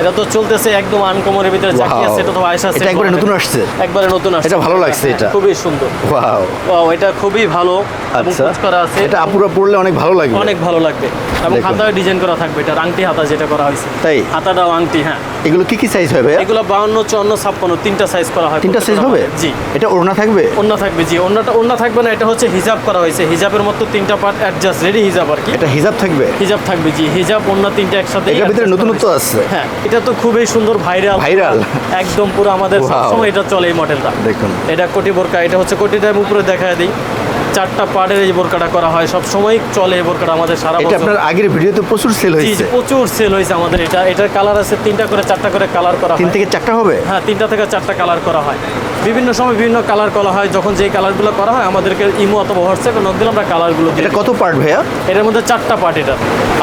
এটা তো চলতেছে একদম আনকমনের ভিতরে চাকি আছে এটা তো আয়সা এটা একবারে নতুন আসছে? একবারে নতুন আসছে। এটা ভালো লাগছে এটা। খুবই সুন্দর। ওয়াও ওয়াও এটা খুবই ভালো এবং আচ্ছা। কুচ করা আছে। এটা আপুরা পড়লে অনেক ভালো লাগবে। অনেক ভালো লাগবে। এবং। হাতায় ডিজাইন করা থাকবে এটা আংটি হাতা যেটা করা হয়েছে। তাই? হাতাটাও আংটি হ্যাঁ। এগুলো কি কি সাইজ হবে এগুলো বাউন্ন চুয়ান্ন ছাপ্পান্ন তিনটা সাইজ করা হয় তিনটা সাইজ হবে? জি। এটা ওড়না থাকবে? অন্য থাকবে জি। অন্যটা অন্য থাকবে না এটা হচ্ছে হিজাব করা হয়েছে। হিজাবের মতো তিনটা পার্ট অ্যাডজাস্ট রেডি হিজাব আর কি। এটা হিজাব থাকবে? হিজাব থাকবে জি। হিজাব অন্য তিনটা একসাথে এটার ভিতরে নতুনত্ব। আছে। হ্যাঁ এটা তো খুবই সুন্দর ভাইরাল। ভাইরাল। একদম পুরো আমাদের সবসময় এটা চলে এই মডেলটা দেখুন। এটা কোটি বোরকা এটা হচ্ছে কোটি টাইম উপরে দেখা দিই। চারটা পার্টের এই বোরকাটা করা হয় সব সময় চলে এই বোরকাটা আমাদের সারা এটা আপনার আগের ভিডিওতে প্রচুর সেল হয়েছে। প্রচুর সেল হয়েছে আমাদের এটা। এটার কালার আছে তিনটা করে চারটা করে কালার করা তিন থেকে চারটা হবে? হ্যাঁ তিনটা থেকে চারটা কালার করা হয়। বিভিন্ন সময় বিভিন্ন কালার করা হয় যখন যেই কালারগুলো করা হয় আমাদেরকে ইমো অথবা হোয়াটসঅ্যাপে নক দিলে আমরা কালারগুলো দিই এটা কত পার্ট ভাইয়া? এটার মধ্যে চারটা পার্ট এটা।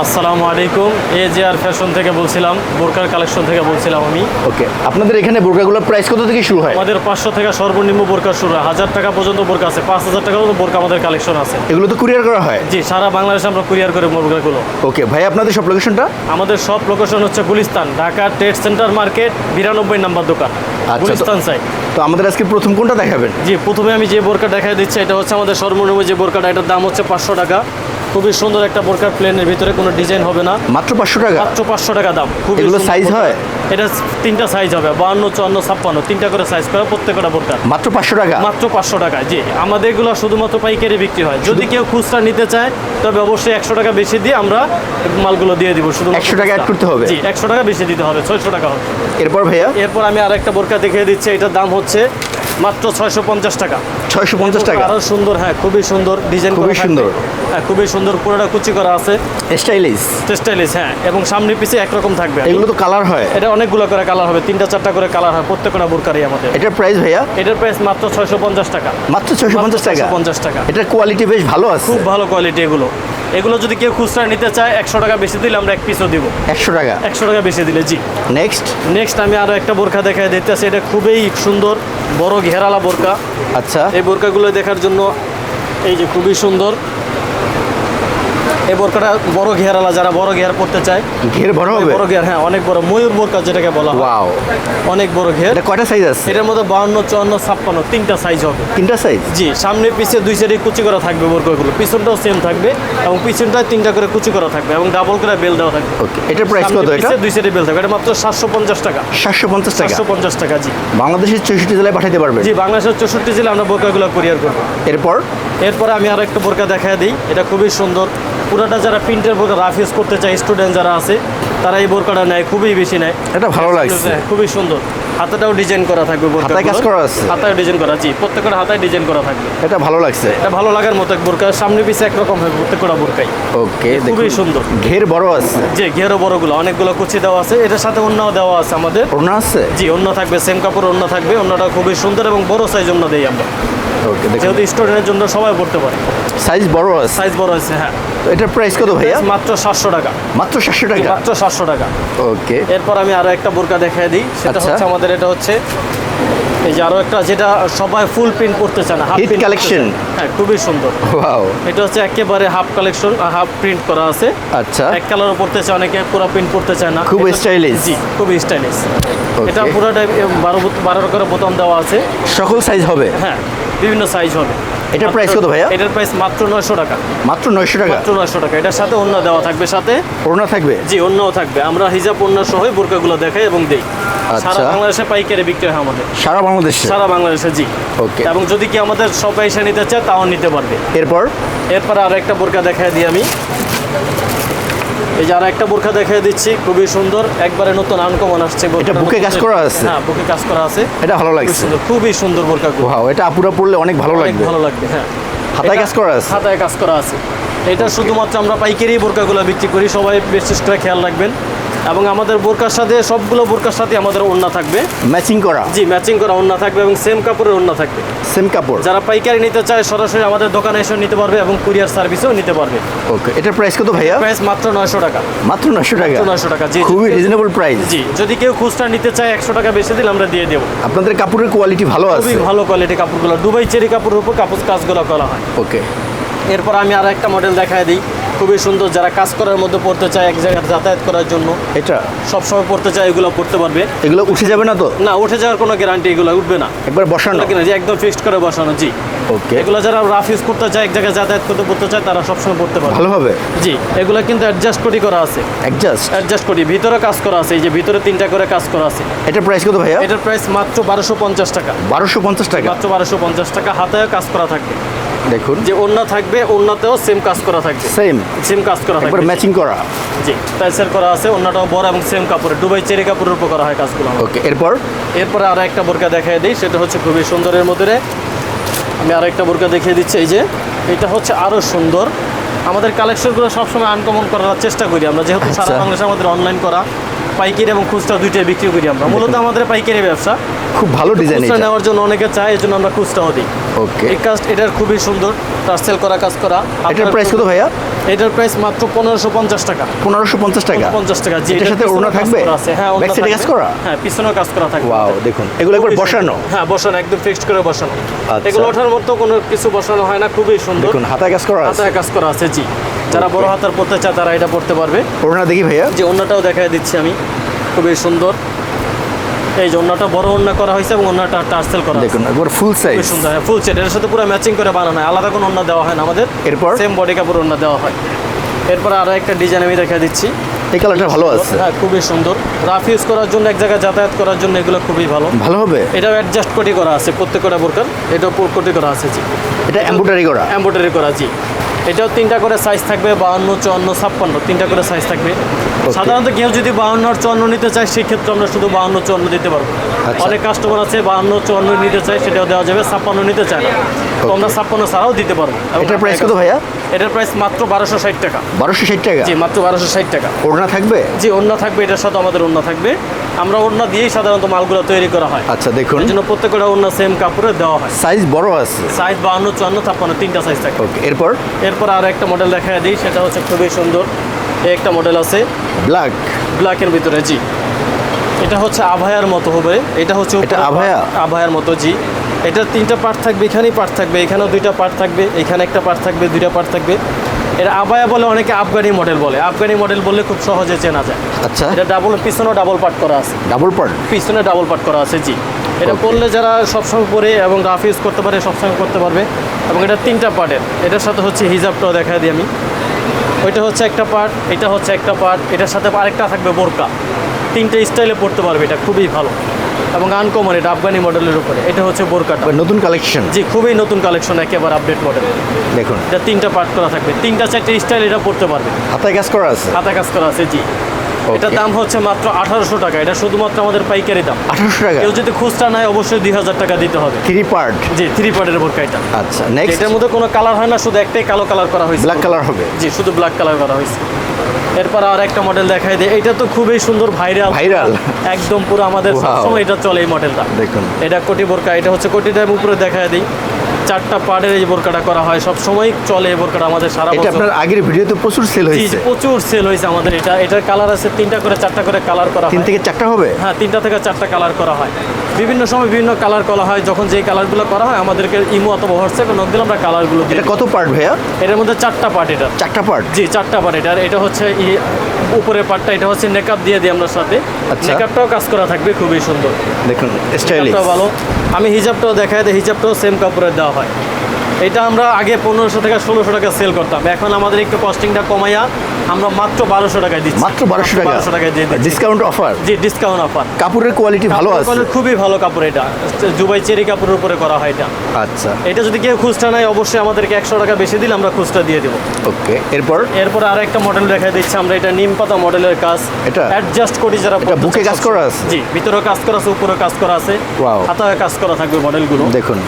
আসসালামু আলাইকুম এ জে আর ফ্যাশন থেকে বলছিলাম বোরকার কালেকশন থেকে বলছিলাম আমি। ওকে আপনাদের এখানে বোরকাগুলোর প্রাইস কত থেকে শুরু হয়? আমাদের পাঁচশো থেকে সর্বনিম্ন বোরকা শুরু হয়। হাজার টাকা পর্যন্ত বোরকা আছে পাঁচ হাজার টাকা পর্যন্ত বোরকা আমাদের কালেকশন আছে। এগুলো তো কুরিয়ার করা হয়? জি সারা বাংলাদেশে আমরা কুরিয়ার করে বোরকাগুলো। ওকে ভাই আপনাদের সব লোকেশনটা আমাদের সব লোকেশন হচ্ছে Gulistan Dhaka trade centre market বিরানব্বই নাম্বার দোকান। গুলিস্তান সাইড তো আমাদের আজকে প্রথম কোনটা দেখাবেন? জি প্রথমে আমি যে বোরকা দেখাই দিচ্ছি এটা হচ্ছে আমাদের সর্বনিম্ন যে বোরকাটা এটার দাম হচ্ছে পাঁচশো টাকা। খুবই সুন্দর একটা বোরকার প্লেনের ভিতরে কোনো ডিজাইন হবে না। মাত্র পাঁচশো টাকা? মাত্র পাঁচশো টাকা দাম। খুবই এগুলো বোরকা। হয়? এটা তিনটা সাইজ হবে বাউন্ন চুয়ান্ন ছাপ্পান্ন তিনটা করে সাইজ করে প্রত্যেকটা বোরকা। মাত্র পাঁচশো টাকা? মাত্র পাঁচশো টাকা জি। আমাদের এগুলো শুধুমাত্র পাইকারি বিক্রি হয়। যদি কেউ খুচরা নিতে চায় তবে অবশ্যই একশো টাকা বেশি দিয়ে আমরা মালগুলো দিয়ে দিব শুধু 100 টাকা অ্যাড করতে হবে? জি একশো টাকা বেশি দিতে হবে ছয়শো টাকা হবে। এরপর ভাইয়া? এরপর আমি আর একটা বোরকা দেখিয়ে দিচ্ছি এটার দাম হচ্ছে মাত্র ছয়শো পঞ্চাশ টাকা। ছয়শো পঞ্চাশ টাকা। আরও সুন্দর হ্যাঁ খুবই সুন্দর ডিজাইন খুবই সুন্দর। হ্যাঁ খুবই সুন্দর পুরোটা কুচি করা আছে। স্টাইলিশ। টেক্সটাইলিস হ্যাঁ এবং সামনে পিছে একরকম থাকবে। এগুলো তো কালার হয়। এটা অনেকগুলো করে কালার হবে তিনটা চারটা করে কালার হয় প্রত্যেকটা বোরকারই আমাদের। এটার প্রাইস ভাইয়া? এটার প্রাইস মাত্র ছয়শো পঞ্চাশ টাকা। মাত্র ছয়শো পঞ্চাশ টাকা? পঞ্চাশ টাকা। এটার কোয়ালিটি বেশ ভালো আছে। খুব ভালো কোয়ালিটি এগুলো। এগুলো যদি কেউ খুচরা নিতে চায় একশো টাকা বেশি দিলে আমরা এক পিসও দিব। একশো টাকা? একশো টাকা বেশি দিলে জি। নেক্সট নেক্সট আমি আরও একটা বোরকা দেখাই দিতেছি এটা খুবই সুন্দর বড় ঘেরালা বোরকা আচ্ছা। এই বোরকাগুলো দেখার জন্য এই যে খুবই সুন্দর। এই বোরকাটা বড় ঘেরালা যারা বড় ঘের পড়তে চায়। ঘের বড় হবে? বড় ঘের হ্যাঁ অনেক বড় ময়ূর বোরকা যেটাকে বলা হয়। ওয়াও। অনেক বড় ঘের। এটা কয়টা সাইজ আছে? এটার মধ্যে বাউন্ন চুয়ান্ন ছাপ্পান্ন তিনটা সাইজ হবে। তিনটা সাইজ জি সামনে পিছে দুই সাইডে কুচি করা থাকবে বোরকাগুলো। পিছনটাও সেম থাকবে এবং পিছনটায় তিনটা করে কুচি করা থাকবে এবং ডাবল করে বেল দেওয়া থাকবে। ওকে এটার প্রাইস কত এটা? পিছে দুই সাইডে বেল থাকবে। এটা মাত্র সাতশো পঞ্চাশ টাকা। সাতশো পঞ্চাশ টাকা? সাতশো পঞ্চাশ টাকা জি। বাংলাদেশের চৌষট্টি জেলায় পাঠাতে পারবেন? জি বাংলাদেশের চৌষট্টি জেলা আমরা বোরকাগুলো কুরিয়ার করব। এরপর? এরপর আমি আর একটা বোরকা দেখায় দিই। এটা খুবই সুন্দর। পুরাটা যারা প্রিন্টের বোরকা রাফ ইউজ করতে চায় স্টুডেন্ট যারা আছে তারা এই বোরকাটা নেয় খুবই বেশি নেয়। এটা ভালো লাগছে। খুবই সুন্দর। হাতাটাও ডিজাইন করা থাকবে বোরকা হাতায় কাজ করা আছে? হাতায় ডিজাইন করা জি প্রত্যেকটা হাতায় ডিজাইন করা থাকবে। এটা ভালো লাগছে। এটা ভালো লাগার মতো এক বোরকা সামনে পিছে একরকম হবে প্রত্যেকটা বোরকাই। ওকে খুবই সুন্দর। ঘের বড় আছে। যে ঘেরো বড়গুলো অনেকগুলো কুচি দেওয়া আছে। এটার সাথে অন্যও দেওয়া আছে আমাদের। ওড়না আছে? জি অন্য থাকবে সেম কাপড় অন্য থাকবে। অন্যটা খুবই সুন্দর এবং বড় সাইজ অন্য দেই আমরা। ওকে যেহেতু স্টুডেন্টের জন্য সবাই পড়তে পারে। সাইজ বড় আছে? সাইজ বড় আছে হ্যাঁ। এটার প্রাইস কত ভাইয়া? মাত্র সাতশো টাকা। মাত্র সাতশো টাকা? মাত্র সাতশো টাকা। ওকে। এরপর আমি আরও একটা বোরকা দেখাই দিই। সেটা আচ্ছা। হচ্ছে আমাদের এটা হচ্ছে এই যে আরও একটা যেটা সবাই ফুল প্রিন্ট করতে চায় না হাফ Hit collection। হ্যাঁ খুবই সুন্দর। ওয়াও এটা হচ্ছে একেবারে হাফ কালেকশন হাফ প্রিন্ট করা আছে। আচ্ছা। এক কালারও পড়তে চায় অনেকে পুরো প্রিন্ট করতে চায় না। খুব stylish। জি খুবই স্টাইলিশ এটা পুরোটা বারো বারো করে বোতাম দেওয়া আছে। সকল সাইজ হবে? হ্যাঁ। বিভিন্ন সাইজ হবে। এটার প্রাইস কত ভাইয়া? এটার প্রাইস মাত্র নয়শো টাকা। মাত্র নয়শো টাকা? মাত্র নয়শো টাকা। এটার সাথে অন্য দেওয়া থাকবে সাথে ওড়না থাকবে? জি অন্যও থাকবে। আমরা হিজাব অন্য সহই বোরকাগুলো দেখাই এবং দেই। আচ্ছা। সারা বাংলাদেশে পাইকারি বিক্রি হয় আমাদের। সারা বাংলাদেশে? সারা বাংলাদেশে জি। ওকে। এবং যদি কি আমাদের সব এসে নিতে চায় তাও নিতে পারবে। এরপর? এরপর আর একটা বোরকা দেখাই দিই আমি। এই যে আর একটা বোরখা দেখাই দিচ্ছি খুবই সুন্দর। একবারে নতুন আনকমন আসছে এটা বুকে কাজ করা আছে? হ্যাঁ বুকে কাজ করা আছে। এটা ভালো লাগছে। খুবই সুন্দর বোরকা ওয়াও এটা আপুরা পড়লে অনেক ভালো লাগবে। ভালো লাগবে হ্যাঁ। হাতায় কাজ করা আছে? হাতায় কাজ করা আছে। এটা শুধুমাত্র আমরা পাইকারি বোরকাগুলো বিক্রি করি সবাই বেশ করে খেয়াল রাখবেন। এবং আমাদের বোরকার সাথে সবগুলো বোরকার সাথে আমাদের ওড়না থাকবে। ম্যাচিং করা? জি ম্যাচিং করা ওড়না থাকবে এবং সেম কাপড়ের ওড়না থাকবে। সেম কাপড়? যারা পাইকারি নিতে চায় সরাসরি আমাদের দোকানে এসে নিতে পারবে এবং কুরিয়ার সার্ভিসও নিতে পারবে। ওকে এটার প্রাইস কত ভাইয়া? প্রাইস মাত্র নয়শো টাকা। মাত্র নয়শো টাকা? নয়শো টাকা জি খুবই রিজনেবল প্রাইস জি যদি কেউ খুচরা নিতে চায় একশো টাকা বেশি দিলে আমরা দিয়ে দেবো। আপনাদের কাপড়ের কোয়ালিটি ভালো আছে? খুবই ভালো কোয়ালিটি কাপড়গুলো। দুবাই চেরি কাপড়ের উপর কাপড় কাজগুলো করা হয়। ওকে এরপর আমি আর একটা মডেল দেখায় দিই। খুবই সুন্দর যারা কাজ করার মধ্যে পড়তে চায় এক জায়গায় যাতায়াত করার জন্য। এটা? সবসময় পড়তে চায় এগুলো পড়তে পারবে। এগুলো উঠে যাবে না তো? না উঠে যাওয়ার কোনো গ্যারান্টি এগুলো উঠবে না। একবার বসানো? কিনা যে একদম ফিক্সড করে বসানো জি। ওকে এগুলো যারা রাফ ইউজ করতে চায় এক জায়গায় যাতায়াত করতে পড়তে চায় তারা সবসময় পড়তে পারবে। ভালো হবে? জি এগুলো কিন্তু অ্যাডজাস্ট করি করা আছে। অ্যাডজাস্ট অ্যাডজাস্ট করি ভিতরে কাজ করা আছে এই যে ভিতরে তিনটা করে কাজ করা আছে। এটার প্রাইস কত ভাইয়া? এটার প্রাইস মাত্র বারোশো পঞ্চাশ টাকা। বারোশো পঞ্চাশ টাকা? মাত্র বারোশো পঞ্চাশ টাকা হাতে কাজ করা থাকবে। দেখুন। যে ওন্না থাকবে ওন্নাতেও সেম কাজ করা থাকবে। সেম সেম কাজ করা থাকবে। ম্যাচিং করা। জি টাইসের করা আছে ওন্নাটাও বড় এবং সেম কাপড়ে। দুবাই চেরি কাপড়ের উপর করা হয় কাজগুলো। ওকে এরপর? এরপরে আরও একটা বোরকা দেখাই দিই সেটা হচ্ছে খুবই সুন্দরের মধ্যে। আমি আরও একটা বোরকা দেখিয়ে দিচ্ছি এই যে এটা হচ্ছে আরও সুন্দর। আমাদের কালেকশনগুলো সবসময় আনকমন করার চেষ্টা করি আমরা যেহেতু সারা আচ্ছা। বাংলাদেশে আমাদের অনলাইন করা। পাইকারি এবং খুচরা দুইটাই বিক্রি করি আমরা। মূলত আমাদের পাইকারি ব্যবসা। খুব ভালো ডিজাইন খুচরা এটা। নেওয়ার জন্য অনেকে চায় এই জন্য আমরা খুচরাও দিই। ওকে। এই কাজ এটার খুবই সুন্দর। টার্সেল করা কাজ করা। এটার প্রাইস কত ভাইয়া? এটার প্রাইস মাত্র পনেরোশো পঞ্চাশ টাকা। পনেরোশো পঞ্চাশ টাকা? পঞ্চাশ টাকা জি এটার সাথে ওড়না থাকবে? হ্যাঁ Back কাজ করা? হ্যাঁ পিছনেও কাজ করা থাকবে। ওয়াও দেখুন। এগুলো একবার বসানো? হ্যাঁ বসানো একদম ফিক্সড করে বসানো। আচ্ছা। এগুলো ওঠার মতো কোনো কিছু বসানো হয় না খুবই সুন্দর। দেখুন হাতায় কাজ করা আছে। হাতায় কাজ করা আছে জি। যারা বড় হাতার পড়তে চায় তারা এটা পড়তে পারবে। ওড়না দেখি ভাইয়া। যে অন্যটাও দেখাই দিচ্ছি আমি। খুবই সুন্দর। এই যে অন্যটা বড় অন্য করা হয়েছে এবং অন্যটা টার্সেল করা দেখুন একবার ফুল সাইজ সুন্দর হ্যাঁ ফুল সেট এর সাথে পুরো ম্যাচিং করে বানানো হয়। আলাদা কোনো অন্য দেওয়া হয় না আমাদের। এরপর? সেম বডি কাপড় অন্য দেওয়া হয়। এরপর আরও একটা ডিজাইন আমি দেখা দিচ্ছি। এই কালারটা ভালো আছে। হ্যাঁ খুবই সুন্দর। রাফ ইউজ করার জন্য এক জায়গায় যাতায়াত করার জন্য এগুলো খুবই ভালো। ভালো হবে? এটাও অ্যাডজাস্ট কোটি করা আছে প্রত্যেকটা বোরকার এটাও কোটি করা আছে জি। এটা এমব্রয়ডারি করা? এম্ব্রয়ডারি করা জি। এটাও তিনটা করে সাইজ থাকবে বাউন্ন চুয়ান্ন ছাপ্পান্ন। তিনটা করে সাইজ থাকবে। সাধারণত কেউ যদি বাউন্ন আর চুয়ান্ন নিতে চায় সেক্ষেত্রে আমরা শুধু বাউন্ন চুয়ান্ন দিতে পারব। আচ্ছা। অনেক কাস্টমার আছে বাউন্ন চুয়ান্ন নিতে চায় সেটাও দেওয়া যাবে ছাপ্পান্ন নিতে চায় না। তো আমরা ছাপ্পান্ন ছাড়াও দিতে পারব। এটার প্রাইস কত ভাইয়া? এটার প্রাইস মাত্র বারোশো ষাট টাকা। বারোশো ষাট টাকা? জি মাত্র বারোশো ষাট টাকা। ওড়না থাকবে? জি অন্য থাকবে এটার সাথে আমাদের অন্য থাকবে। আমরা ওড়না দিয়েই সাধারণত মালগুলো তৈরি করা হয়। আচ্ছা দেখুন। এই জন্য প্রত্যেকটা ওড়না সেম কাপড়ে দেওয়া হয়। সাইজ বড় আছে। সাইজ বাউন্ন চুয়ান্ন ছাপ্পান্ন তিনটা সাইজ থাকে। ওকে এরপর? এরপর আর একটা মডেল দেখা দিই সেটা হচ্ছে খুবই সুন্দর। এই একটা মডেল আছে। ব্ল্যাক ব্ল্যাকের ভিতরে জি। এটা হচ্ছে আভায়ার মতো হবে। এটা হচ্ছে এটা আভায়া? আভায়ার মতো জি। এটা তিনটা পার্ট থাকবে এখানেই পার্ট থাকবে এখানেও দুইটা পার্ট থাকবে এখানে একটা পার্ট থাকবে দুইটা পার্ট থাকবে। এটা আবায়া বলে অনেকে আফগানি মডেল বলে। আফগানি মডেল বললে খুব সহজে চেনা যায়। আচ্ছা। এটা ডাবল পিছনেও ডাবল পার্ট করা আছে। ডাবল পার্ট পিছনে ডাবল পার্ট করা আছে জি। এটা. করলে যারা সবসময় পরে এবং রাফ ইউজ করতে পারে সবসময় করতে পারবে। এবং এটা তিনটা পার্টের এটার সাথে হচ্ছে হিজাবটাও দেখা দিই আমি। ওইটা হচ্ছে একটা পার্ট এটা হচ্ছে একটা পার্ট এটার সাথে আরেকটা থাকবে বোরকা। তিনটে স্টাইলে পড়তে পারবে এটা খুবই ভালো। এবং আনকমন এটা আফগানি মডেলের উপরে। এটা হচ্ছে বোরকাটা নতুন কালেকশন জি খুবই নতুন কালেকশন একেবারে আপডেট মডেল দেখুন। এটা তিনটা পার্ট করা থাকবে। তিনটা চারটে স্টাইল এটা পড়তে পারবে। হাতায় কাজ করা আছে? হাতায় কাজ করা আছে জি। এটার দাম হচ্ছে মাত্র আঠারোশো টাকা। এটা শুধুমাত্র আমাদের পাইকারি দাম। আঠারোশো টাকা? কেউ যদি খুচরা নেয় অবশ্যই দুই হাজার টাকা দিতে হবে। থ্রি পার্ট জি থ্রি পার্টের বোরকা এটা। আচ্ছা নেক্সট এটার মধ্যে কোনো কালার হয় না শুধু একটাই কালো কালার করা হয়েছে। ব্ল্যাক কালার হবে? জি শুধু ব্ল্যাক কালার করা হয়েছে। এরপর আর একটা মডেল দেখাই দেয় এটা তো খুবই সুন্দর ভাইরাল ভাইরাল একদম পুরো আমাদের. সবসময় এটা চলে এই মডেলটা দেখুন। এটা কোটি বোরকা এটা হচ্ছে কোটিটা উপরে দেখায় দিই। চারটা পার্টের এই বোরকাটা করা হয়। সব সময় চলে এই বোরকাটা আমাদের সারা এটা বছর। আপনার আগের ভিডিওতে প্রচুর সেল হয়েছে জি, প্রচুর সেল হয়েছে আমাদের। এটা এটার কালার আছে তিনটা করে চারটা করে কালার করা তিন থেকে চারটা হবে? হ্যাঁ তিনটা থেকে চারটা কালার করা হয়। বিভিন্ন সময় বিভিন্ন কালার করা হয়। যখন যেই কালারগুলো করা হয় আমাদেরকে ইমো অথবা হোয়াটসঅ্যাপে নক দিলে আমরা কালারগুলো এটা কত পার্ট ভাইয়া? এটার মধ্যে চারটা পার্ট এটা। চারটা পার্ট জি চারটা পার্ট এটা। এটা হচ্ছে উপরের পার্টটা এটা হচ্ছে নেকআপ দিয়ে দিই আমরা সাথে। আচ্ছা। নেকআপটাও কাজ করা থাকবে খুবই সুন্দর। দেখুন স্টাইলিশ হিজাবটাও ভালো। আমি হিজাবটাও দেখাই দিই হিজাবটাও সেম কাপড়ের দেওয়া হয়। এটা আমরা আগে পনেরোশো টাকা ষোলোশো টাকা সেল করতাম। এখন আমাদের একটু কস্টিংটা কমাইয়া আমরা মাত্র বারোশো টাকায় দিচ্ছি। মাত্র বারোশো টাকা? বারোশো টাকায় দিয়ে ডিসকাউন্ট অফার জি ডিসকাউন্ট অফার কাপড়ের কোয়ালিটি ভালো আছে? খুবই ভালো কাপড় এটা। জুবাই চেরি কাপড়ের উপরে করা হয় এটা। আচ্ছা। এটা যদি কেউ খুচরা নেয় অবশ্যই আমাদেরকে একশো টাকা বেশি দিলে আমরা খুচরা দিয়ে দেবো। ওকে এরপর? এরপর আর একটা মডেল দেখা দিচ্ছে। আমরা এটা নিম পাতা মডেলের কাজ। এটা? অ্যাডজাস্ট করি যারা এটা বুকে কাজ করা আছে? জি ভিতরে কাজ করা আছে উপরে কাজ করা আছে. হাতায় কাজ করা থাকবে মডেলগুলো দেখুন।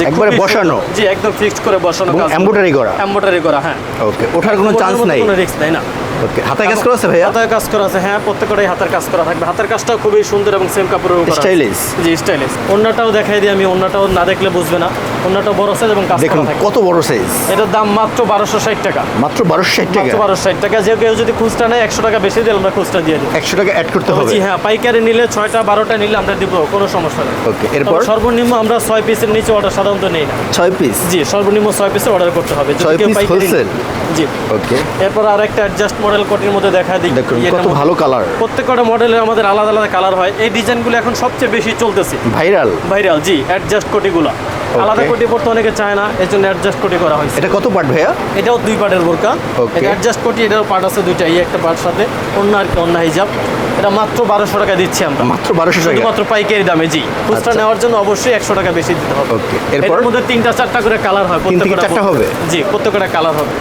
একবারে বসানো। জি একদম ফিক্সড করে বসানো এমব্রয়ডারি করা? এমব্রয়ডারি করা হ্যাঁ। ওকে ওঠার কোনো চান্স নাই। কোনো রিস্ক নাই না। ওকে হাতে কাজ করা আছে ভাইয়া? হাতের কাজ করা আছে হ্যাঁ প্রত্যেকটাই হাতের কাজ করা থাকবে। হাতের কাজটাও খুবই সুন্দর এবং সেম কাপড়ের উপর। Stylish। জি স্টাইলিশ অন্যটাও দেখাই দিই আমি অন্যটাও না দেখলে বুঝবে না। অন্যটা বড় সাইজ এবং কাজ দেখুন কত বড় সাইজ এটার দাম মাত্র বারোশো ষাট টাকা। মাত্র বারোশো ষাট টাকা? মাত্র বারোশো ষাট টাকা। যে কেউ যদি খুচরা নেয় একশো টাকা বেশি দিলে আমরা খুচরা দিয়ে দিই। একশো টাকা অ্যাড করতে হবে? জি হ্যাঁ পাইকারি নিলে ছয়টা বারোটা নিলে আমরা দিব কোনো সমস্যা নেই। ওকে এরপর? সর্বনিম্ন আমরা ছয় পিসের নিচে অর্ডার সাধারণত নেই না। ছয় পিস জি সর্বনিম্ন ছয় পিসের অর্ডার করতে হবে। ছয় পাইকারি জি। ওকে এরপর আর একটা অ্যাডজাস্ট মডেল কোটির মধ্যে দেখা দিই কত ভালো কালার প্রত্যেকটা মডেলের আমাদের আলাদা আলাদা কালার হয়। এই ডিজাইনগুলো এখন সবচেয়ে বেশি চলতেছে। ভাইরাল ভাইরাল জি অ্যাডজাস্ট কোটিগুলো। আলাদা কোটি পড়তে অনেকে চায় না এর জন্য অ্যাডজাস্ট কোটি করা হয়েছে। এটা কত পার্ট ভাইয়া? এটাও দুই পার্টের বোরকা। অ্যাডজাস্ট কোটি এটাও পার্ট আছে দুইটা এই একটা পার্ট সাথে। অন্য আর কি অন্য হিজাব। এটা মাত্র বারোশো টাকা দিচ্ছি আমরা। মাত্র বারোশো টাকা। শুধুমাত্র পাইকারি দামে জি। খুচরা আচ্ছা। নেওয়ার জন্য অবশ্যই একশো টাকা বেশি দিতে হবে? এর মধ্যে তিনটা চারটা করে কালার হয় প্রত্যেকটা চারটা হবে? জি প্রত্যেকটা কালার হবে।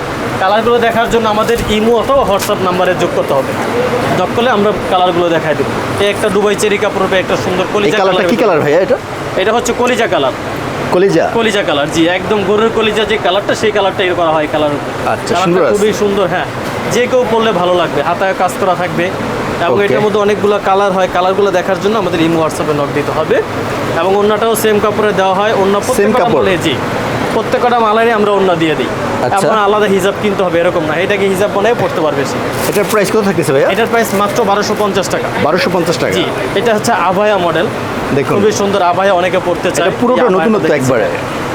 কালারগুলো দেখার জন্য আমাদের ইমো অথবা হোয়াটসঅ্যাপ নাম্বারে যোগ করতে হবে। যোগ করলে আমরা কালারগুলো দেখাই দেবো। একটা দুবাই চেরি কাপড় হবে একটা সুন্দর কলিজা কালারটা কি কালার কালার ভাইয়া এটা? এটা হচ্ছে কলিজা কালার। কলিজা? কলিজা কালার জি একদম গরুর কলিজা যে কালারটা সেই কালারটা এর করা হয় কালার আচ্ছা, সুন্দর খুবই সুন্দর হ্যাঁ। যে কেউ পরলে ভালো লাগবে হাতায় কাজ করা থাকবে। এবং এটার মধ্যে অনেকগুলো কালার হয়। কালারগুলো দেখার জন্য আমাদের ইমো হোয়াটসঅ্যাপে নক দিতে হবে। এবং অন্যটাও সেম কাপড়ে দেওয়া হয়। অন্য প্রত্যেকটা কাপড়? জি। প্রত্যেকটা মালারই আমরা অন্য দিয়ে দিই। আচ্ছা। এখন আলাদা হিসাব কিনতে হবে এরকম না। এটাকে হিসাব বানায় পড়তে পারবে সে। এটার প্রাইস কত থাকতেছে ভাইয়া? এটার প্রাইস মাত্র বারোশো পঞ্চাশ টাকা। বারোশো পঞ্চাশ টাকা। জি এটা হচ্ছে আভায়া মডেল দেখুন। খুবই সুন্দর আভায়া অনেকে পড়তে চায়। পুরোটা নতুনত্ব একবারে।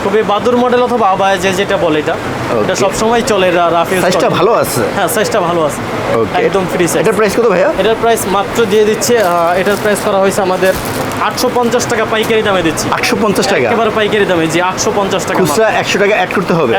খুবই বাদুর মডেল অথবা আবায় যে যেটা বলে এটা। এটা সব সবসময় চলে রা- রাফিজ সাইজটা ভালো আছে। হ্যাঁ সাইজটা ভালো আছে। একদম ফ্রি সাইজ এটার প্রাইস কত ভাইয়া? এটার প্রাইস মাত্র দিয়ে দিচ্ছে এটার প্রাইস করা হয়েছে আমাদের আটশো পঞ্চাশ টাকা পাইকারি দামে দিচ্ছি। আটশো পঞ্চাশ টাকা? একেবারে পাইকারি দামে জি আটশো পঞ্চাশ টাকা খুচরা একশো টাকা অ্যাড করতে হবে?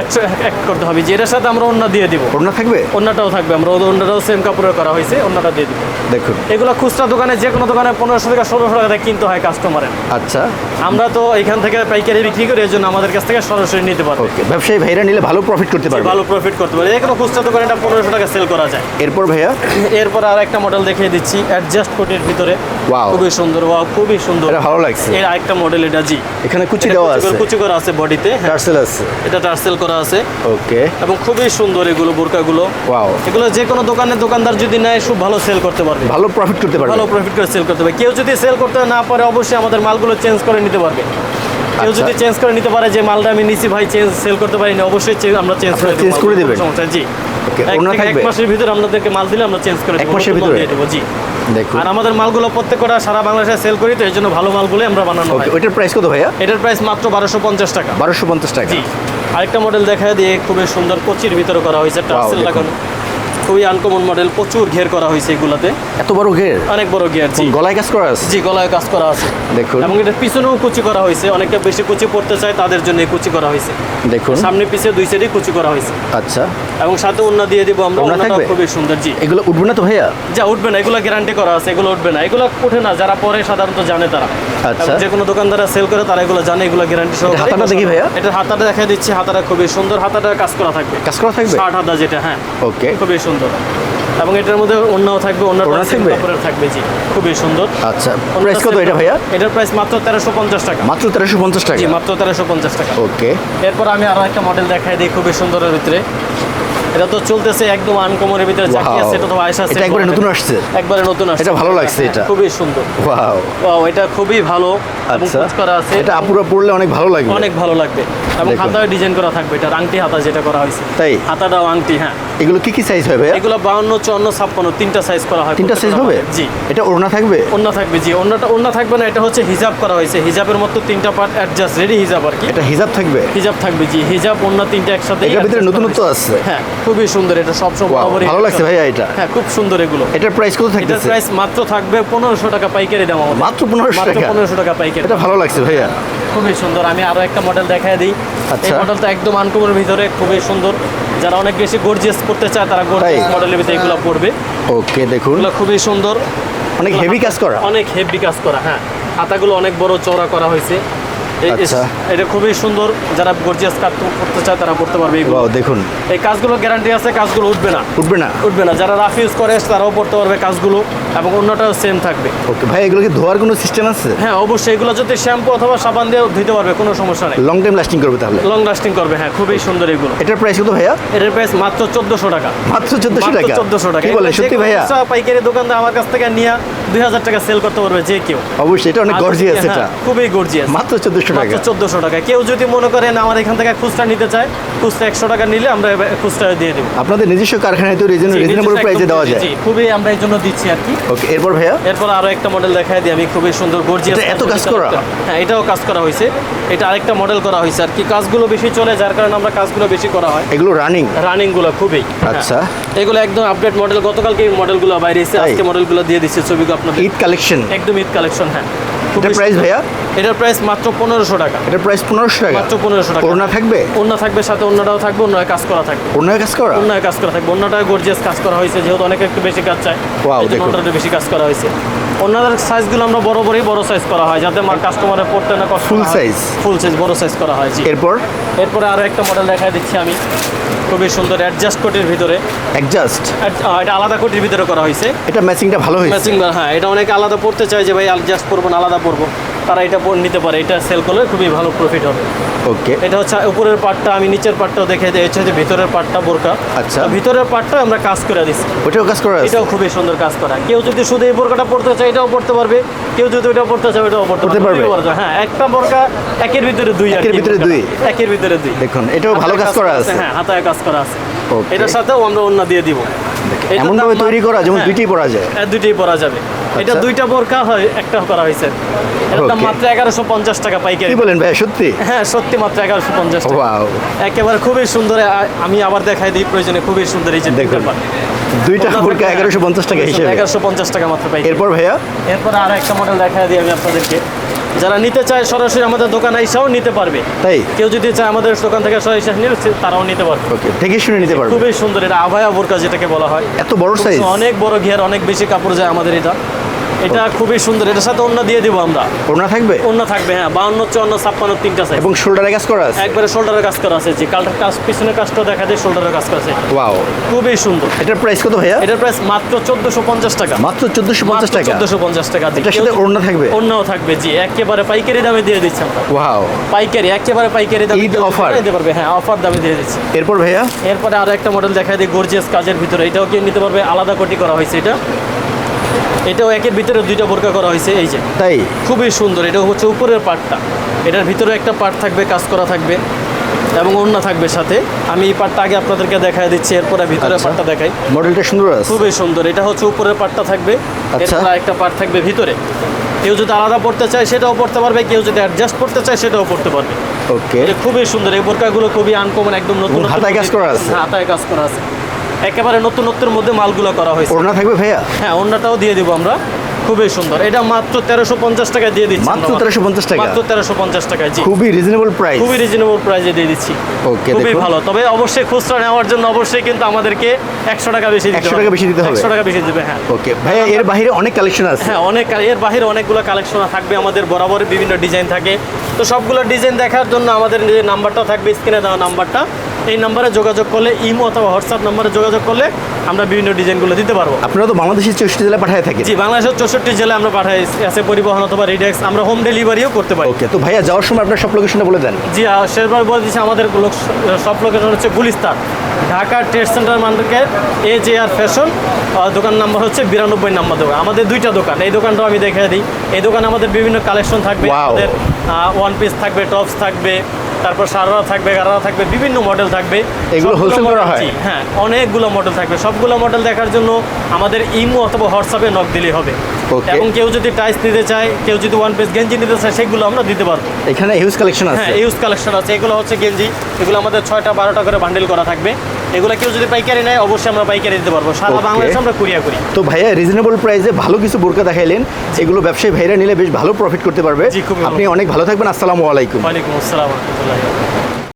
এক করতে হবে। যে এটার সাথে আমরা অন্য দিয়ে দিব। ওড়না থাকবে? অন্যটাও থাকবে। আমরা অন্যটাও সেম কাপড়ে করা হয়েছে অন্যটা দিয়ে দিব। দেখুন। এগুলো খুচরা দোকানে যে কোনো দোকানে পনেরোশো টাকা ষোলোশো টাকা কিনতে হয় কাস্টমারের আচ্ছা। আমরা তো এখান থেকে পাইকারি বিক্রি করি এর জন্য আমাদের কাছ থেকে সরাসরি নিতে পারব। ওকে। ব্যবসায়ী ভাইরা নিলে ভালো প্রফিট করতে পারবে। ভালো প্রফিট করতে পারে যে কোনো খুচরা দোকানে এটা পনেরোশো টাকা সেল করা যায়। এরপর ভাইয়া? এরপর আর একটা মডেল দেখিয়ে দিচ্ছি অ্যাডজাস্ট কোটের ভিতরে. খুবই সুন্দর ওয়াও খুবই সুন্দর। এটা ভালো লাগছে। এর আরেকটা মডেল এটা জি এখানে কুচি দেওয়া আছে। কুচি করা আছে বডিতে হ্যাঁ। টার্সেল আছে। এটা টার্সেল করা আছে। ওকে এবং খুবই সুন্দর এগুলো বোরকাগুলো। ওয়াও এগুলো যে কোনো দোকানে দোকানদার যদি নেয় খুব ভালো সেল করতে পারবে। ভালো প্রফিট করতে পারবে। ভালো প্রফিট করে সেল করতে পারবে। কেউ যদি সেল করতে না পারে অবশ্যই আমাদের মালগুলো চেঞ্জ করে নিতে পারবে। কেউ আচ্ছা। যদি চেঞ্জ করে নিতে পারে যে মালটা আমি নিছি ভাই চেঞ্জ সেল করতে পারিনি অবশ্যই চেঞ্জ- আমরা চেঞ্জ করে দেবো। করে দেবেন? সমস্যা জি। এক? মাসের ভিতরে আপনাদেরকে মাল দিলে আমরা চেঞ্জ করে এক মাসের ভিতরে? দেবো। জি। দেখুন। আর আমাদের মালগুলো প্রত্যেকটা সারা বাংলাদেশে সেল করি তো এই জন্য ভালো মালগুলো আমরা বানানো হয়। ওইটার প্রাইস কত ভাইয়া? এটার প্রাইস মাত্র বারোশো পঞ্চাশ টাকা। বারোশো পঞ্চাশ টাকা। জি। আরেকটা মডেল দেখা দিয়ে খুবই সুন্দর কোচির ভিতরে করা হয়েছে টার্সেল লাগানো। খুবই আনকমন মডেল প্রচুর ঘের করা হয়েছে এগুলাতে। এত বড় ঘের? অনেক বড় গিয়ার জি। গলায় কাজ করা আছে? জি গলায় কাজ করা আছে। দেখুন। এবং এটা পিছনেও কুচি করা হয়েছে। অনেকে বেশি কুচি পড়তে চায় তাদের জন্য কুচি করা হয়েছে। দেখুন। সামনে পিছে দুই সাইডে কুচি করা হয়েছে। আচ্ছা। এবং সাথে অন্য দিয়ে দিব আমরা। থাকবে? খুবই সুন্দর জি। এগুলো উঠবে না তো ভাইয়া? যা উঠবে না। এগুলো গ্যারান্টি করা আছে। এগুলো উঠবে না। এগুলো উঠে না। যারা পরে সাধারণত জানে তারা। আচ্ছা। যে কোনো দোকানদারা সেল করে তারা এগুলো জানে। এগুলো গ্যারান্টি সহ হাতাটা দেখি ভাইয়া? এটা হাতাটা দেখা দিচ্ছি। হাতাটা খুবই সুন্দর। হাতাটা কাজ করা থাকবে। কাজ করা থাকবে? ষাট হাতা যেটা হ্যাঁ। ওকে। খুবই সুন্দর। এবং এটার মধ্যে অন্যও থাকবে অন্য থাকবে? কাপড়ের থাকবে জি। খুবই সুন্দর। আচ্ছা প্রাইস কত এটা ভাইয়া? এটার প্রাইস মাত্র তেরোশো পঞ্চাশ টাকা। মাত্র তেরোশো পঞ্চাশ টাকা? জি মাত্র তেরোশো পঞ্চাশ টাকা। ওকে। এরপর আমি আরও একটা মডেল দেখাই দিই খুবই সুন্দরের ভিতরে। এটা তো চলতেছে একদম আনকমনের ভিতরে চাকি. আছে এটা তো আয়সা এটা একবারে নতুন আসছে? একবারে নতুন আসছে। এটা ভালো লাগছে এটা। খুবই সুন্দর। ওয়াও ওয়াও এটা খুবই ভালো। এবং আচ্ছা কুচ করা আছে। এটা আপুরা পড়লে অনেক ভালো লাগবে। অনেক ভালো লাগবে। এবং। হাতায় ডিজাইন করা থাকবে। এটা আংটি হাতা যেটা করা হয়েছে। তাই? হাতাটাও আংটি হ্যাঁ। এগুলো কি কি সাইজ হবে এগুলো বাউন্ন চুয়ান্ন ছাপ্পান্ন তিনটা সাইজ করা হয় তিনটা সাইজ হবে? জি। এটা ওড়না থাকবে? অন্য থাকবে জি। অন্যটা অন্য থাকবে না এটা হচ্ছে হিজাব করা হয়েছে। হিজাবের মতো তিনটা পার্ট অ্যাডজাস্ট রেডি হিজাব আর কি। এটা হিজাব থাকবে? হিজাব থাকবে জি। হিজাব অন্য তিনটা একসাথে এটার ভিতরে নতুনত্ব। আছে। হ্যাঁ। খুবই সুন্দর এটা Wow, বরাবরই ভালো লাগছে ভাইয়া এটা? হ্যাঁ খুব সুন্দর এগুলো। এটার প্রাইস কত থাকবে এটার প্রাইস মাত্র থাকবে পনেরোশো টাকা পাইকারি দাম আমাদের। মাত্র 1500 মাত্র টাকা? পনেরোশো টাকা পাইকারি এটা ভালো লাগছে ভাইয়া। খুবই সুন্দর আমি আরও একটা মডেল দেখায় দিই। এই আচ্ছা। মডেলটা একদম আনকমনের ভিতরে খুবই সুন্দর। যারা অনেক বেশি গর্জিয়াস করতে চায় তারা গর্জিয়াস মডেলের ভিতরে এগুলো পড়বে ওকে দেখুন। এগুলো খুবই সুন্দর। অনেক হেভি কাজ করা? অনেক হেভি কাজ করা হ্যাঁ। হাতাগুলো অনেক বড় চওড়া করা হয়েছে। এই-। এটা খুবই সুন্দর যারা গর্জিয়াস কাজ করতে চায় তারা করতে পারবে এগুলো দেখুন। এই কাজগুলো গ্যারান্টি আছে কাজগুলো উঠবে না। উঠবে না? উঠবে না। যারা রাফ ইউজ করে তারাও পড়তে পারবে কাজগুলো এবং অন্যটাও সেম থাকবে। ওকে ভাই এগুলো কি ধোয়ার কোনো সিস্টেম আছে? হ্যাঁ অবশ্যই। এগুলো যদি শ্যাম্পু অথবা সাবান দিয়ে ধুতে পারবে কোনো সমস্যা নেই। লং টাইম লাস্টিং করবে তাহলে? লং লাস্টিং করবে হ্যাঁ খুবই সুন্দর এগুলো। এটার প্রাইস কত ভাইয়া? এটার প্রাইস মাত্র চোদ্দশো টাকা। মাত্র চোদ্দশো টাকা? চোদ্দশো টাকা। কি বলে সত্যি ভাইয়া? পাইকারি দোকানদার আমার কাছ থেকে নিয়ে দুই হাজার টাকা সেল করতে পারবে যে কেউ। অবশ্যই এটা অনেক গর্জিয়াস এটা। খুবই গর্জিয়াস মাত্র চোদ্দশো টাকা। চোদ্দশো টাকা। কেউ যদি মনে করেন আমার এখান থেকে খুচরা নিতে চায় খুচরা একশো টাকা নিলে আমরা খুচরা দিয়ে দেবো। আপনাদের নিজস্ব কারখানায় তো রিজনেবল প্রাইসে দেওয়া যায়। খুবই আমরা এই জন্য দিচ্ছি আর কি। ওকে এরপর ভাইয়া? এরপর আরও একটা মডেল দেখাই দিই আমি খুবই সুন্দর গর্জিয়াস এত কাজ করা? হ্যাঁ এটাও কাজ করা হয়েছে। এটা আরেকটা মডেল করা হয়েছে আর কি। কাজগুলো বেশি চলে যার কারণে আমরা কাজগুলো বেশি করা হয়। এগুলো রানিং রানিংগুলো খুবই হ্যাঁ। আচ্ছা। এগুলো একদম আপডেট মডেল গতকালকে মডেলগুলো বাইরে তাই? আজকে মডেলগুলো দিয়ে দিচ্ছে ছবিগুলো আপনাদের। ঈদ কালেকশন একদম ঈদ কালেকশন হ্যাঁ। এটার প্রাইস ভাইয়া? এটার প্রাইস মাত্র পনেরোশো টাকা। এটার প্রাইস পনেরোশো টাকা? মাত্র পনেরোশো টাকা। ওড়না থাকবে? অন্য থাকবে সাথে অন্যটাও থাকবে অন্য কাজ করা থাকবে। ওড়না কাজ করা? অন্য কাজ করা থাকবে। অন্যটা গর্জিয়াস কাজ করা হয়েছে যেহেতু অনেকে একটু বেশি কাজ চায়। জন্য দেখুন। বেশি কাজ করা হয়েছে। অন্যদের সাইজগুলো আমরা বড় বড়ই বড় সাইজ করা হয় যাতে আমার কাস্টমারে পড়তে না কষ্ট ফুল সাইজ ফুল সাইজ বড় সাইজ করা হয় জি। এরপর? এরপরে আরও একটা মডেল দেখা দিচ্ছি আমি। খুবই সুন্দর অ্যাডজাস্ট কোটির ভিতরে। অ্যাডজাস্ট এটা আলাদা কোটির ভিতরে করা হয়েছে। এটা ম্যাচিংটা ভালো হয়েছে? ম্যাচিং হ্যাঁ এটা অনেকে আলাদা পড়তে চায় যে ভাই অ্যাডজাস্ট করব না আলাদা পড়ব। তারা এটা নিতে পারে এটা সেল করলে খুবই ভালো প্রফিট হবে। ওকে এটা হচ্ছে উপরের পার্টটা আমি নিচের পার্টটাও দেখে দিই হচ্ছে যে ভিতরের পার্টটা বোরকা। আচ্ছা। ভিতরের পার্টটা আমরা কাজ করে দিচ্ছি ওটাও কাজ করা আছে? এটাও খুবই সুন্দর কাজ করা। কেউ যদি শুধু এই বোরকাটা পড়তে চায় এটাও পড়তে পারবে। কেউ যদি ওটাও পড়তে চায় ওটাও পড়তে পারবে? হ্যাঁ একটা বোরকা একের ভিতরে দুই একের ভিতরে দুই? একের ভিতরে দুই। দেখুন এটাও ভালো কাজ করা আছে হ্যাঁ হাতায় কাজ করা আছে. এটার সাথেও আমরা অন্য দিয়ে দিব। এটার এমন ভাবে তৈরি করা যেমন হ্যাঁ, দুইটাই পরা যায়। হ্যাঁ দুইটাই পরা যাবে। এটা আচ্ছা। দুইটা বোরকা হয় একটা করা হয়েছে। Okay. মাত্র এগারোশো পঞ্চাশ টাকা পাইকারি। কি বলেন ভাই সত্যি? হ্যাঁ সত্যি মাত্র এগারোশো পঞ্চাশ টাকা। ওয়াও একেবারে খুবই সুন্দর আমি আবার দেখাই দিই প্রয়োজনে খুবই সুন্দর এই যে দেখুন দুইটা বোরকা এগারোশো পঞ্চাশ টাকা হিসেবে। এগারোশো পঞ্চাশ টাকা মাত্র পাই এরপর ভাইয়া? এরপর আর একটা মডেল দেখা দিই আমি আপনাদেরকে। যারা নিতে চায় সরাসরি আমাদের দোকানে এসেও নিতে পারবে। তাই? কেউ যদি চায় আমাদের দোকান থেকে সরাসরি নিলে তারাও নিতে পারবে। ওকে থেকে শুনে নিতে পারবে। খুবই সুন্দর এটা আভায়া বোরকা যেটাকে বলা হয়। এত বড় সাইজ অনেক বড় ঘের অনেক বেশি কাপড় যায় আমাদের এটা। এটা খুবই সুন্দর। এটার সাথে অন্য দিয়ে দিব আমরা। ওড়না থাকবে? অন্য থাকবে হ্যাঁ। বাউন্ন চুয়ান্ন ছাপ্পান্ন তিনটা সাইজ এবং শোল্ডারে কাজ করা আছে? একবারে শোল্ডারের কাজ করা আছে। যে কালটার কাজ পিছনের কাজটাও দেখা যায় শোল্ডারের কাজ করা আছে। ওয়াও খুবই সুন্দর। এটার প্রাইস কত ভাইয়া? এটার প্রাইস মাত্র চোদ্দশো পঞ্চাশ টাকা। মাত্র চোদ্দশো পঞ্চাশ টাকা? চোদ্দশো পঞ্চাশ টাকা। এটার সাথে ওড়না থাকবে? অন্যও থাকবে জি। একেবারে পাইকারি দামে দিয়ে দিচ্ছি আমরা। ওয়াও পাইকারি একেবারে পাইকারি দামে ঈদ offer? নিতে পারবে হ্যাঁ অফার দামে দিয়ে দিচ্ছি। এরপর ভাইয়া? এরপরে আরও একটা মডেল দেখা দিই গর্জিয়াস কাজের ভিতরে। এটাও কি নিতে পারবে আলাদা কোটি করা হয়েছে এটা। এটাও একের ভিতরে দুইটা বোরকা করা হয়েছে এই যে। তাই? খুবই সুন্দর এটা হচ্ছে উপরের পার্টটা এটার ভিতরে একটা পার্ট থাকবে কাজ করা থাকবে এবং অন্য থাকবে সাথে। আমি এই পার্টটা আগে আপনাদেরকে দেখায় দিচ্ছি এরপরে ভিতরের আচ্ছা। পার্টটা দেখাই। মডেলটা সুন্দর আছে। খুবই সুন্দর এটা হচ্ছে উপরের পার্টটা থাকবে। আচ্ছা। এরপর একটা পার্ট থাকবে ভিতরে। কেউ যদি আলাদা পড়তে চায় সেটাও পড়তে পারবে। কেউ যদি অ্যাডজাস্ট করতে চায় সেটাও পড়তে পারবে। ওকে এটা খুবই সুন্দর এই বোরকাগুলো খুবই আনকমন একদম নতুন এবং হাতায় কাজ করা আছে? হ্যাঁ, হাতায় কাজ করা আছে। একেবারে নতুন নতুনের মধ্যে মালগুলো করা হয়েছে। ওড়না থাকবে ভাইয়া? হ্যাঁ ওড়নাটাও দিয়ে দেবো আমরা। খুবই সুন্দর। এটা মাত্র তেরোশো পঞ্চাশ টাকা দিয়ে দিচ্ছি মাত্র আমরা। 1350 টাকা? মাত্র তেরোশো পঞ্চাশ টাকা জি। খুবই রিজনেবল প্রাইস খুবই রিজনেবল প্রাইসে দিয়ে দিচ্ছি। ওকে খুবই ভালো। তবে অবশ্যই খুচরা নেওয়ার জন্য অবশ্যই কিন্তু আমাদেরকে একশো টাকা বেশি 100 টাকা বেশি দিতে হবে? একশো টাকা বেশি দিবে হ্যাঁ। ওকে ভাইয়া এর বাইরে অনেক কালেকশন আছে। হ্যাঁ অনেক এর বাইরে অনেকগুলো কালেকশন থাকবে। আমাদের বরাবর বিভিন্ন ডিজাইন থাকে। তো সবগুলো ডিজাইন দেখার জন্য আমাদের যে নাম্বারটা থাকবে স্ক্রিনে দেওয়া নাম্বারটা এই নাম্বারে যোগাযোগ করলে ইমো অথবা হোয়াটসঅ্যাপ নাম্বারে যোগাযোগ করলে আমরা বিভিন্ন ডিজাইনগুলো দিতে পারব। আপনারা তো বাংলাদেশের চৌষট্টি জেলায় পাঠায় থাকেন। জি বাংলাদেশের চৌষট্টি জেলায় আমরা পাঠাই এসে পরিবহন অথবা রিডেক্স আমরা হোম ডেলিভারিও করতে পারি। ওকে তো ভাইয়া যাওয়ার সময় আপনার সব লোকেশনটা বলে দেন। জি শেষবার বলে দিচ্ছি আমাদের লোক- সব লোকেশন হচ্ছে Gulistan. Dhaka trade centre market A J R fashion দোকান নাম্বার হচ্ছে বিরানব্বই নাম্বার দোকান। আমাদের দুইটা দোকান এই দোকানটাও আমি দেখে দিই। এই দোকানে আমাদের বিভিন্ন কালেকশন থাকবে আমাদের ওয়ান পিস থাকবে টপস থাকবে তারপর সারারা থাকবে গারারা থাকবে বিভিন্ন মডেল থাকবে। এগুলো wholesale করা হয়? হ্যাঁ অনেকগুলো মডেল থাকবে। সবগুলো মডেল দেখার জন্য আমাদের ইমো অথবা হোয়াটসঅ্যাপে নক দিলেই হবে. এবং কেউ যদি টাইস নিতে চায় কেউ যদি ওয়ান পিস গেঞ্জি নিতে চায় সেগুলো আমরা দিতে পারব। এখানে হিউজ কালেকশন আছে। হ্যাঁ ইউজ কালেকশন আছে। এগুলো হচ্ছে গেঞ্জি। এগুলো আমাদের ছয়টা বারোটা করে বান্ডেল করা থাকবে। এগুলো কেউ যদি পাইকারি নেয় অবশ্যই আমরা পাইকারি দিতে পারব। সারা. বাংলাদেশে আমরা কুরিয়া করি। তো ভাইয়া রিজনেবল প্রাইসে ভালো কিছু বোরকা দেখাইলেন। এগুলো ব্যবসায়ী ভাইরা নিলে বেশ ভালো প্রফিট করতে পারবে। আপনি অনেক ভালো থাকবেন। আসসালামু আলাইকুম। ওয়ালাইকুম আসসালাম।